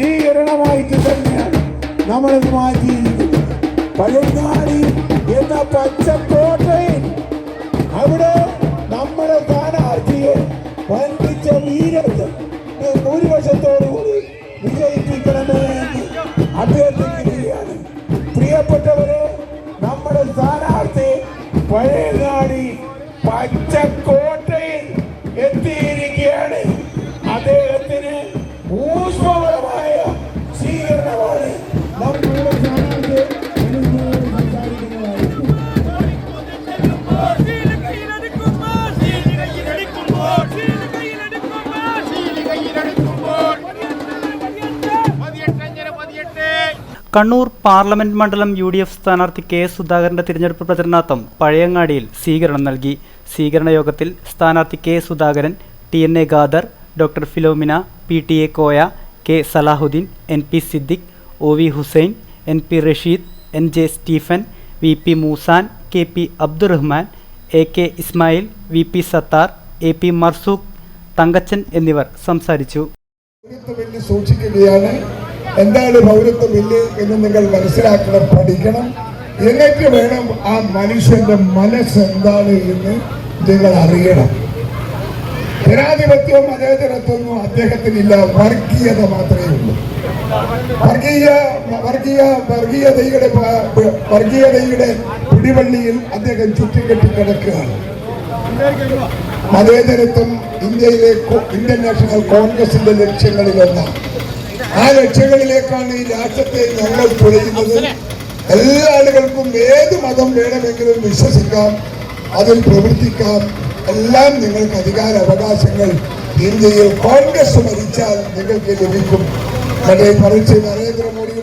സ്വീകരണമായിട്ട് തന്നെയാണ് നമ്മളിത് മാറ്റിയിരിക്കുന്നത് പഴയങ്ങാടി എന്ന പച്ചക്കോട്ടയിൽ അവിടെ നമ്മുടെ സ്ഥാനാർത്ഥിയെ വൻപിച്ച വീരത്ത് ഭൂരിപക്ഷത്തോടുകൂടി വിജയിപ്പിക്കണമേ എന്ന് അഭ്യർത്ഥിക്കുകയാണ് പ്രിയപ്പെട്ടവരെ നമ്മുടെ സ്ഥാനാർത്ഥി പഴയങ്ങാടി പച്ചക്കോട്ടയിൽ എത്തിയിരിക്കുകയാണ്. അദ്ദേഹത്തിന് ഊഷ്മപരമായ കണ്ണൂർ പാർലമെന്റ് മണ്ഡലം യു ഡി എഫ് സ്ഥാനാർത്ഥി കെ സുധാകരന്റെ തിരഞ്ഞെടുപ്പ് പ്രചരണാർത്ഥം പഴയങ്ങാടിയിൽ സ്വീകരണം നൽകി. സ്വീകരണ യോഗത്തിൽ സ്ഥാനാർത്ഥി K Sudhakaran T N A Khader doctor Philomina P T A Koya K Salahuddin N P Siddique O V Hussain N P Rasheed N J Stephen V P Moosan K P Abdurahman A K Ismail V P Sathar A P Marzook Thankachan എന്നിവർ സംസാരിച്ചു. എന്താണ് പൗരത്വ bill എന്ന് നിങ്ങൾ മനസ്സിലാക്കണം പഠിക്കണം. എന്നിട്ട് വേണം ആ മനുഷ്യന്റെ മനസ്സ് എന്താണ് എന്ന് നിങ്ങൾ അറിയണം. ജനാധിപത്യവും മതേതരത്വവും അദ്ദേഹത്തിനില്ല വർഗീയത മാത്രമേ ഉള്ളൂ. വർഗീയ വർഗീയ വർഗീയതയുടെ വർഗീയതയുടെ പിടിവള്ളിയിൽ അദ്ദേഹം ചുറ്റിക്കെട്ടി കിടക്കുകയാണ് മതേതരത്വം ഇന്ത്യയിലെ ഇന്ത്യൻ നാഷണൽ കോൺഗ്രസിന്റെ ലക്ഷ്യങ്ങളിലൊന്നാണ്. ആ ലക്ഷ്യങ്ങളിലേക്കാണ് ഈ രാഷ്ട്രത്തെ ഞങ്ങൾ തുഴയുന്നത് എല്ലാ ആളുകൾക്കും ഏത് മതം വേണമെങ്കിലും വിശ്വസിക്കാം അതിൽ പ്രവർത്തിക്കാം. എല്ലാം നിങ്ങൾക്ക് അധികാര അവകാശങ്ങൾ ഇന്ത്യയിൽ കോൺഗ്രസ് ഭരിച്ചാൽ നിങ്ങൾക്ക് ലഭിക്കും. നരേന്ദ്രമോദി